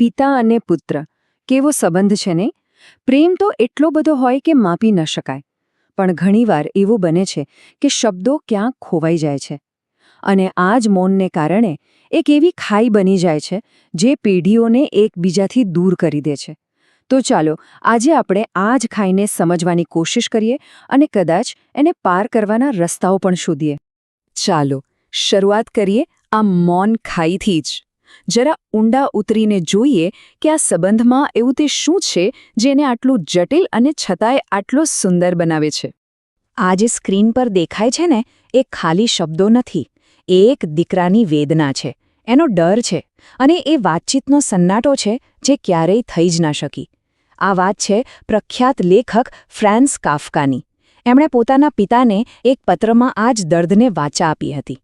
પિતા અને પુત્ર. કેવો સંબંધ છે ને? પ્રેમ તો એટલો બધો હોય કે માપી ન શકાય. પણ ઘણીવાર એવું બને છે કે શબ્દો ક્યાંક ખોવાઈ જાય છે. અને આ જ મૌનને કારણે એક એવી ખાઈ બની જાય છે જે પેઢીઓને એકબીજાથી દૂર કરી દે છે. તો ચાલો, આજે આપણે આ જ ખાઈને સમજવાની કોશિશ કરીએ અને કદાચ એને પાર કરવાના રસ્તાઓ પણ શોધીએ. ચાલો, શરૂઆત કરીએ આ મૌન ખાઈથી જ. જરા ઊંડા ઉતરીને જોઈએ કે આ સંબંધમાં એવું તે શું છે જેને આટલું જટિલ અને છતાંય આટલો સુંદર બનાવે છે. આ જે સ્ક્રીન પર દેખાય છે ને, એ ખાલી શબ્દો નથી. એ એક દીકરાની વેદના છે. એનો ડર છે. અને એ વાતચીતનો સન્નાટો છે જે ક્યારેય થઈ જ ના શકી. આ વાત છે પ્રખ્યાત લેખક ફ્રાન્સ કાફકાની. એમણે પોતાના પિતાને એક પત્રમાં આ જ દર્દને વાચા આપી હતી.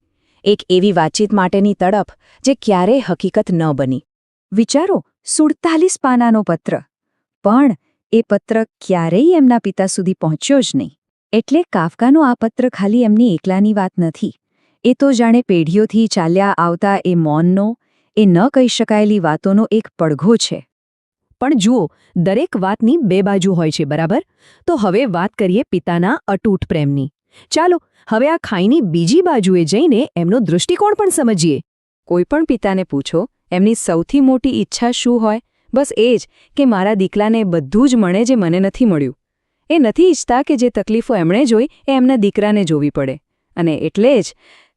એક એવી વાતચીત માટેની તડપ જે ક્યારેય હકીકત ન બની. વિચારો, સુડતાલીસ પાનાનો પત્ર. પણ એ પત્ર ક્યારેય એમના પિતા સુધી પહોંચ્યો જ નહીં. એટલે કાફકાનો આ પત્ર ખાલી એમની એકલાની વાત નથી. એ તો જાણે પેઢીઓથી ચાલ્યા આવતા એ મૌનનો, એ ન કહી શકાયેલી વાતોનો એક પડઘો છે. પણ જુઓ, દરેક વાતની બે બાજુ હોય છે, બરાબર? તો હવે વાત કરીએ પિતાના અટૂટ પ્રેમની. ચાલો, હવે આ ખાઈની બીજી બાજુએ જઈને એમનો દૃષ્ટિકોણ પણ સમજીએ. કોઈ પણ પિતાને પૂછો, એમની સૌથી મોટી ઈચ્છા શું હોય? બસ એ જ કે મારા દીકરાને બધું જ મળે જે મને નથી મળ્યું. એ નથી ઈચ્છતા કે જે તકલીફો એમણે જોઈ, એ એમના દીકરાને જોવી પડે. અને એટલે જ,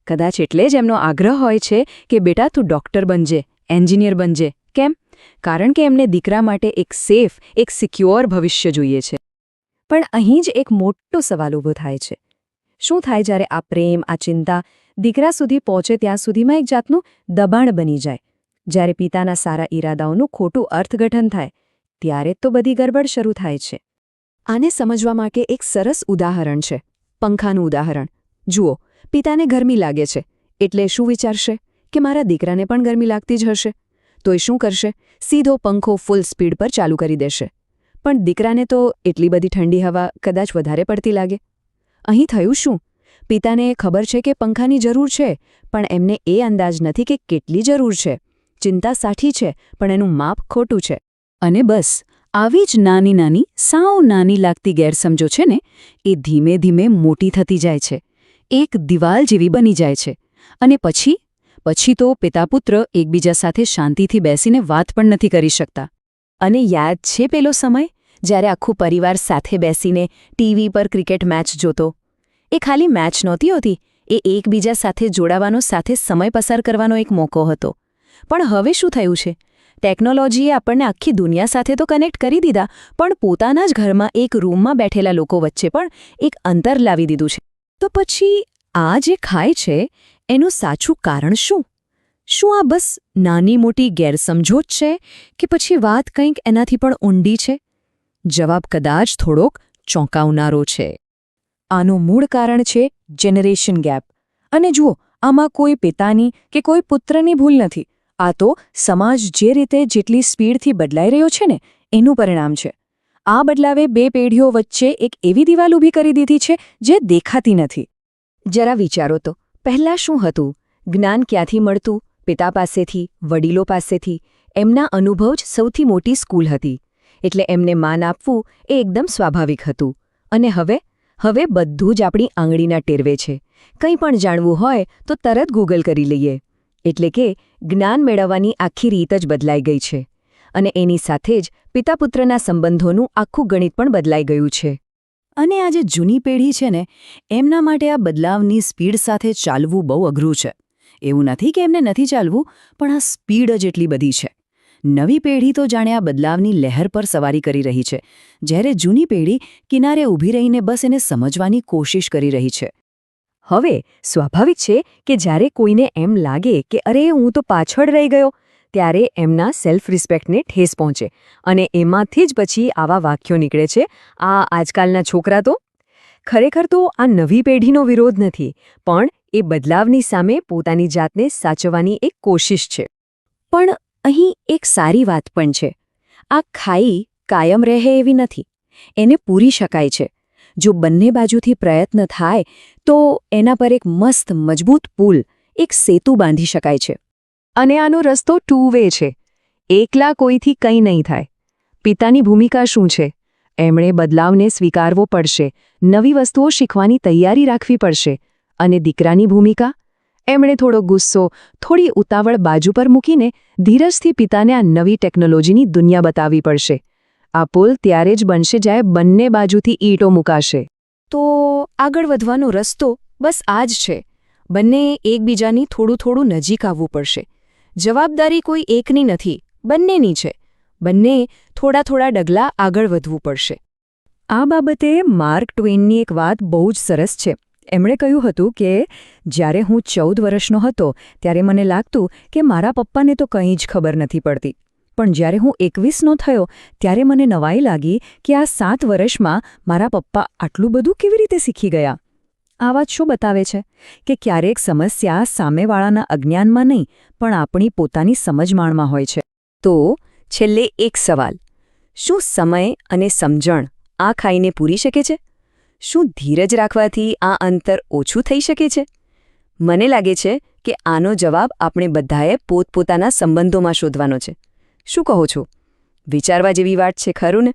કદાચ એટલે જ એમનો આગ્રહ હોય છે કે, બેટા, તું ડૉક્ટર બનજે, એન્જિનિયર બનજે. કેમ? કારણ કે એમને દીકરા માટે એક સેફ, એક સિક્યોર ભવિષ્ય જોઈએ છે. પણ અહીં જ એક મોટો સવાલ ઊભો થાય છે. શું થાય જ્યારે આ પ્રેમ, આ ચિંતા દીકરા સુધી પહોંચે ત્યાં સુધીમાં એક જાતનું દબાણ બની જાય. જ્યારે પિતાના સારા ઈરાદાઓનું ખોટું અર્થઘટન થાય, ત્યારે તો બધી ગરબડ શરૂ થાય છે. આને સમજવા માટે એક સરસ ઉદાહરણ છે, પંખાનું ઉદાહરણ. જુઓ, પિતાને ગરમી લાગે છે, એટલે શું વિચારશે? કે મારા દીકરાને પણ ગરમી લાગતી જ હશે? તો એ શું કરશે? સીધો પંખો ફૂલ સ્પીડ પર ચાલુ કરી દેશે. પણ દીકરાને તો એટલી બધી ઠંડી હવા કદાચ વધારે પડતી લાગે. અહીં થયું શું? પિતાને ખબર છે કે પંખાની જરૂર છે, પણ એમને એ અંદાજ નથી કે કેટલી જરૂર છે. ચિંતા સાઠી છે, પણ એનું માપ ખોટું છે. અને બસ, આવી જ નાની નાની, સાવ નાની લાગતી ગેરસમજો છે ને, એ ધીમે ધીમે મોટી થતી જાય છે. એક દિવાલ જેવી બની જાય છે. અને પછી? પછી તો પિતાપુત્ર એકબીજા સાથે શાંતિથી બેસીને વાત પણ નથી કરી શકતા. અને યાદ છે પેલો સમય? જ્યારે આખું પરિવાર સાથે બેસીને ટીવી પર ક્રિકેટ મેચ જોતો એ ખાલી મેચ નહોતી હોતી. એ એકબીજા સાથે જોડાવાનો સાથે સમય પસાર કરવાનો એક મોકો હતો. પણ હવે શું થયું છે? ટેકનોલોજીએ આપણને આખી દુનિયા સાથે તો કનેક્ટ કરી દીધા, પણ પોતાના જ ઘરમાં એક રૂમમાં બેઠેલા લોકો વચ્ચે પણ એક અંતર લાવી દીધું છે. તો પછી આ જે ખાય છે, એનું સાચું કારણ શું? શું આ બસ નાની મોટી ગેરસમજો જ છે કે પછી વાત કંઈક એનાથી પણ ઊંડી છે? જવાબ કદાચ થોડોક ચોંકાવનારો છે. આનું મૂળ કારણ છે જનરેશન ગેપ અને જુઓ, આમાં કોઈ પિતાની કે કોઈ પુત્રની ભૂલ નથી. આ તો સમાજ જે રીતે જેટલી સ્પીડથી બદલાઈ રહ્યો છે ને, એનું પરિણામ છે. આ બદલાવે બે પેઢીઓ વચ્ચે એક એવી દિવાલ ઊભી કરી દીધી છે જે દેખાતી નથી. જરા વિચારો તો, પહેલાં શું હતું? જ્ઞાન ક્યાંથી મળતું? પિતા પાસેથી, વડીલો પાસેથી? એમના અનુભવ જ સૌથી મોટી સ્કૂલ હતી. એટલે એમને માન આપવું એ એકદમ સ્વાભાવિક હતું. અને હવે હવે બધું જ આપણી આંગળીના ટેરવે છે. કંઈ પણ જાણવું હોય તો તરત ગૂગલ કરી લઈએ. એટલે કે જ્ઞાન મેળવવાની આખી રીત જ બદલાઈ ગઈ છે. અને એની સાથે જ પિતાપુત્રના સંબંધોનું આખું ગણિત પણ બદલાઈ ગયું છે. અને આ જે જૂની પેઢી છે ને, એમના માટે આ બદલાવની સ્પીડ સાથે ચાલવું બહુ અઘરું છે. એવું નથી કે એમને નથી ચાલવું, પણ આ સ્પીડ જ એટલી બધી છે. નવી પેઢી તો જાણે આ બદલાવની લહેર પર સવારી કરી રહી છે. જ્યારે જૂની પેઢી કિનારે ઊભી રહીને બસ એને સમજવાની કોશિશ કરી રહી છે. હવે, સ્વાભાવિક છે કે જ્યારે કોઈને એમ લાગે કે અરે, હું તો પાછળ રહી ગયો, ત્યારે એમના સેલ્ફ રિસ્પેક્ટને ઠેસ પહોંચે અને એમાંથી જ પછી આવા વાક્યો નીકળે છે, આ આજકાલના છોકરા તો? ખરેખર તો આ નવી પેઢીનો વિરોધ નથી, પણ એ બદલાવની સામે પોતાની જાતને સાચવવાની એક કોશિશ છે. પણ અહીં એક સારી વાત પણ છે. આ ખાઈ કાયમ રહે એવી નથી. એને પૂરી શકાય છે. જો બંને બાજુથી પ્રયત્ન થાય, તો એના પર એક મસ્ત, મજબૂત પુલ, એક સેતુ બાંધી શકાય છે. અને આનો રસ્તો ટુ વે છે. એકલા કોઈથી કંઈ નહીં થાય. પિતાની ભૂમિકા શું છે? એમણે બદલાવને સ્વીકારવો પડશે. નવી વસ્તુઓ શીખવાની તૈયારી રાખવી પડશે. અને દીકરાની ભૂમિકા? એમણે થોડો ગુસ્સો થોડી ઉતાવળ બાજુ પર મૂકીને ધીરજથી પિતાને આ નવી ટેકનોલોજીની દુનિયા બતાવવી પડશે. આ પુલ ત્યારે જ બનશે જ્યારે બંને બાજુથી ઈંટો મુકાશે. તો આગળ વધવાનો રસ્તો બસ આ જ છે. બંને એકબીજાની થોડું થોડું નજીક આવવું પડશે. જવાબદારી કોઈ એકની નથી બંનેની છે. બંને થોડા થોડા ડગલા આગળ વધવું પડશે. આ બાબતે માર્ક ટ્વેનની એક વાત બહુ જ સરસ છે. એમણે કહ્યું હતું કે, જ્યારે હું ચૌદ વર્ષનો હતો, ત્યારે મને લાગતું કે મારા પપ્પાને તો કંઈ જ ખબર નથી પડતી. પણ જ્યારે હું એકવીસનો થયો, ત્યારે મને નવાઈ લાગી કે આ સાત વર્ષમાં મારા પપ્પા આટલું બધું કેવી રીતે શીખી ગયા. આ વાત શું બતાવે છે? કે ક્યારેક સમસ્યા સામેવાળાના અજ્ઞાનમાં નહીં, પણ આપણી પોતાની સમજમાણમાં હોય છે. તો, છેલ્લે એક સવાલ. શું સમય અને સમજણ આ ખાઈને પૂરી શકે છે? શું ધીરજ રાખવાથી આ અંતર ઓછું થઈ શકે છે? મને લાગે છે કે આનો જવાબ આપણે બધાએ પોતપોતાના સંબંધોમાં શોધવાનો છે. શું કહો છો? વિચારવા જેવી વાત છે, ખરું ને?